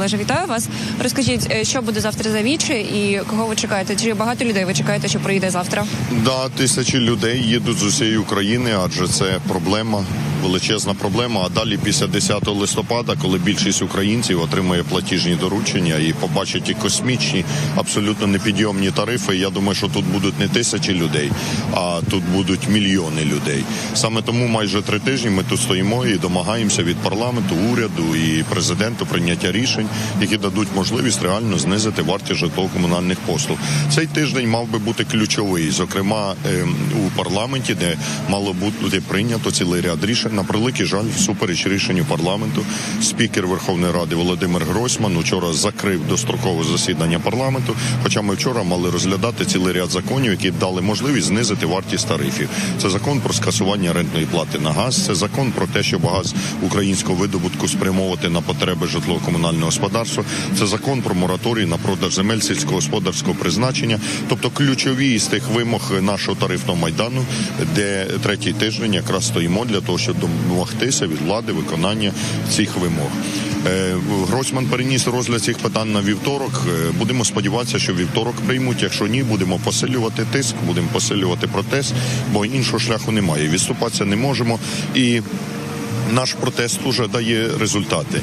Олеже, вітаю вас. Розкажіть, е, що буде завтра за вічі і кого ви чекаєте? Чи багато людей ви чекаєте, що приїде завтра? Да, тисячі людей їдуть з усієї України, адже це проблема, величезна проблема. А далі, після 10 листопада, коли більшість українців отримує платіжні доручення і побачить і космічні, абсолютно непідйомні тарифи. Я думаю, що тут будуть не тисячі людей, а тут будуть мільйони людей. Саме тому майже три тижні ми тут стоїмо і домагаємося від парламенту, уряду і президенту прийняття рішень, які дадуть можливість реально знизити вартість житлово-комунальних послуг. Цей тиждень мав би бути ключовий, зокрема ем, у парламенті, де мало бути прийнято цілий ряд рішень. На превеликий жаль, всупереч рішенню парламенту, спікер Верховної Ради Володимир Гройсман вчора закрив дострокове засідання парламенту. Хоча ми вчора мали розглядати цілий ряд законів, які дали можливість знизити вартість тарифів. Це закон про скасування рентної плати на газ. Це закон про те, щоб газ українського видобутку спрямовувати на потреби житлово-комунального господарства. Це закон про мораторій на продаж земель сільськогосподарського призначення, тобто ключові з тих вимог нашого тарифного майдану, де третій тиждень якраз стоїмо для того, щоб домогтися від влади виконання цих вимог. Е, Гройсман переніс розгляд цих питань на вівторок. Е, Будемо сподіватися, що вівторок приймуть. Якщо ні, будемо посилювати тиск, будемо посилювати протест, бо іншого шляху немає. Відступатися не можемо і. Наш протест уже дає результати,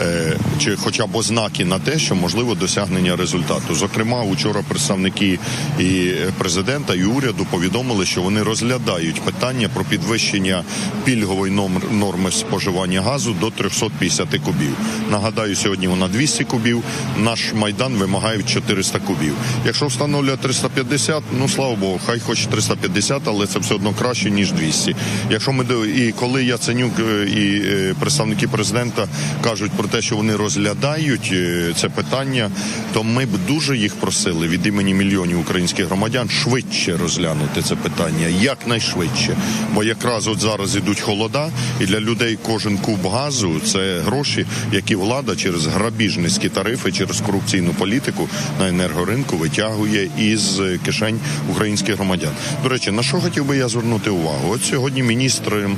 е, чи хоча б ознаки на те, що можливо досягнення результату. Зокрема, учора представники і президента і уряду повідомили, що вони розглядають питання про підвищення пільгової норми споживання газу до 350 кубів. Нагадаю, сьогодні вона 200 кубів. Наш майдан вимагає 400 кубів. Якщо встановлює 350, ну слава Богу, хай хоч 350, але це все одно краще ніж 200. Якщо ми до- і коли Яценюк е, і е, представники президента кажуть про те, що вони розглядають е, це питання, то ми б дуже їх просили від імені мільйонів українських громадян швидше розглянути це питання, якнайшвидше. Бо якраз от зараз ідуть холода, і для людей кожен куб газу це гроші, які влада через грабіжницькі тарифи, через корупційну політику на енергоринку витягує із е, кишень українських громадян. До речі, на що хотів би я звернути увагу? От сьогодні міністр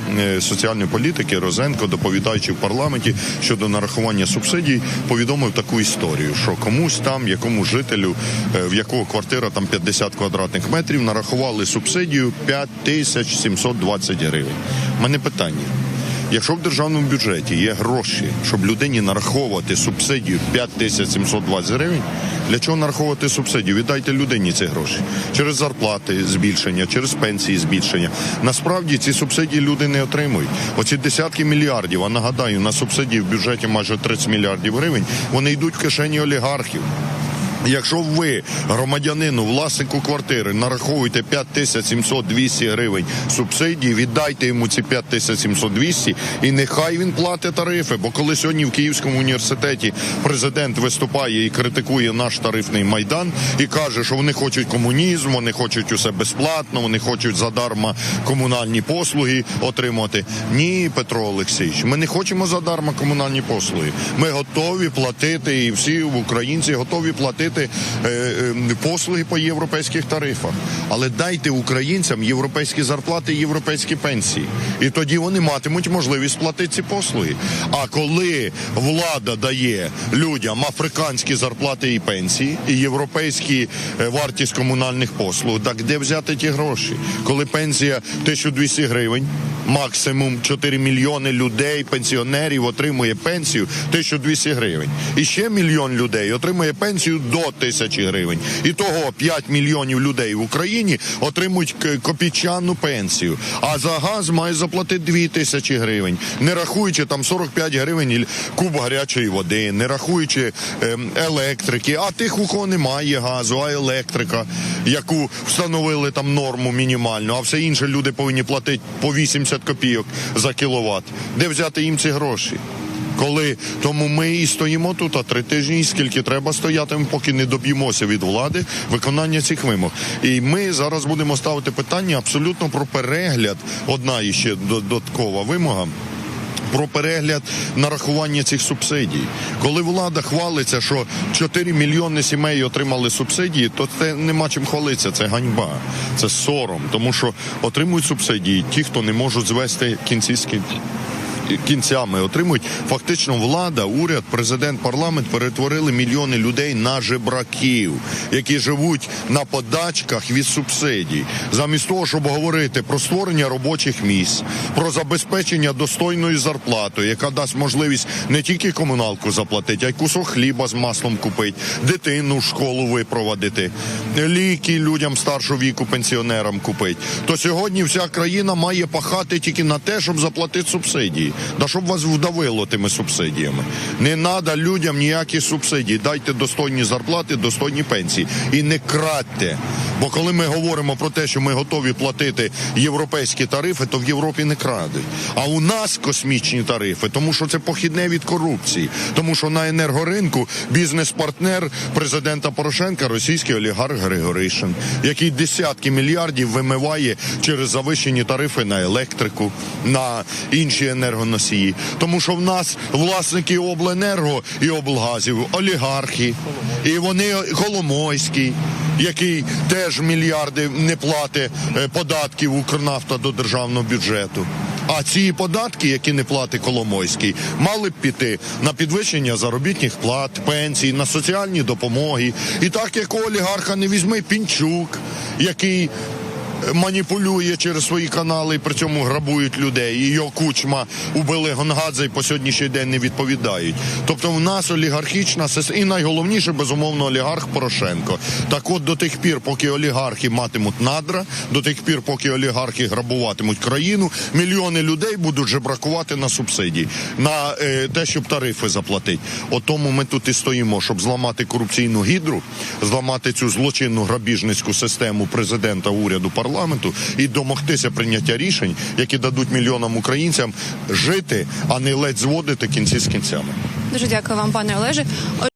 соціальної політики Розенко, доповідаючи в парламенті щодо нарахування субсидій, повідомив таку історію, що комусь там, якому жителю, е, в якого квартира там 50 квадратних метрів, нарахували субсидію 5720 гривень. У мене питання. Якщо в державному бюджеті є гроші, щоб людині нараховувати субсидію 5720 гривень, для чого нараховувати субсидію? Віддайте людині ці гроші через зарплати збільшення, через пенсії збільшення. Насправді ці субсидії люди не отримують. Оці десятки мільярдів, а нагадаю, на субсидії в бюджеті майже 30 мільярдів гривень, вони йдуть в кишені олігархів. Якщо ви громадянину, власнику квартири, нараховуєте 5700-200 гривень субсидії, віддайте йому ці 5700-200 і нехай він платить тарифи. Бо коли сьогодні в Київському університеті президент виступає і критикує наш тарифний майдан і каже, що вони хочуть комунізм, вони хочуть усе безплатно, вони хочуть задарма комунальні послуги отримати. Ні, Петро Олексійович, ми не хочемо задарма комунальні послуги. Ми готові платити, і всі українці готові платити е, е, послуги по європейських тарифах. Але дайте українцям європейські зарплати, і європейські пенсії, і тоді вони матимуть можливість платити ці послуги. А коли влада дає людям африканські зарплати і пенсії, і європейські е, вартість комунальних послуг, так де взяти ті гроші? Коли пенсія 1200 гривень, максимум 4 мільйони людей, пенсіонерів отримує пенсію 1200 гривень. І ще мільйон людей отримує пенсію до тисячі гривень. І того 5 мільйонів людей в Україні отримують копійчану пенсію. А за газ має заплатити 2 тисячі гривень, не рахуючи там 45 гривень куб гарячої води, не рахуючи ем, електрики. А тих, у кого немає газу, а електрика, яку встановили там норму мінімальну, а все інше люди повинні платити по 80 копійок за кіловат. Де взяти їм ці гроші? Коли тому ми і стоїмо тут, а три тижні, скільки треба стояти, поки не доб'ємося від влади виконання цих вимог. І ми зараз будемо ставити питання абсолютно про перегляд. Одна іще додаткова вимога. Про перегляд нарахування цих субсидій, коли влада хвалиться, що 4 мільйони сімей отримали субсидії, то це нема чим хвалитися. Це ганьба, це сором, тому що отримують субсидії ті, хто не можуть звести кінці з кін- кінцями отримують. Фактично, влада, уряд, президент, парламент перетворили мільйони людей на жебраків, які живуть на подачках від субсидій, замість того, щоб говорити про створення робочих місць, про забезпечення достойною зарплатою, яка дасть можливість не тільки комуналку заплатити, а й кусок хліба з маслом купити, дитину в школу випровадити, ліки людям старшого віку, пенсіонерам купити. То сьогодні вся країна має пахати тільки на те, щоб заплатити субсидії. Да щоб вас вдавило тими субсидіями. Не треба людям ніякі субсидії. Дайте достойні зарплати, достойні пенсії. І не крадьте. Бо коли ми говоримо про те, що ми готові платити європейські тарифи, то в Європі не крадуть. А у нас космічні тарифи, тому що це похідне від корупції. Тому що на енергоринку бізнес-партнер президента Порошенка російський олігарх Григоришин, який десятки мільярдів вимиває через завищені тарифи на електрику, на інші енергоносії. Тому що в нас власники обленерго і облгазів, олігархи, і вони Коломойський, який теж мільярди не платить е, податків Укрнафта до державного бюджету. А ці податки, які не платить Коломойський, мали б піти на підвищення заробітних плат, пенсій, на соціальні допомоги. І так як у олігарха не візьми Пінчук, який маніпулює через свої канали, і при цьому грабують людей. І його кучма убили Гонгадзе і по сьогоднішній день не відповідають. Тобто в нас олігархічна і найголовніше, безумовно, олігарх Порошенко. Так от до тих пір, поки олігархи матимуть надра, до тих пір, поки олігархи грабуватимуть країну, мільйони людей будуть жебракувати на субсидії, на е, те, щоб тарифи заплатити. От тому ми тут і стоїмо, щоб зламати корупційну гідру, зламати цю злочинну грабіжницьку систему президента, уряду, парламенту і домогтися прийняття рішень, які дадуть мільйонам українцям жити, а не ледь зводити кінці з кінцями. Дуже дякую вам, пане Олеже.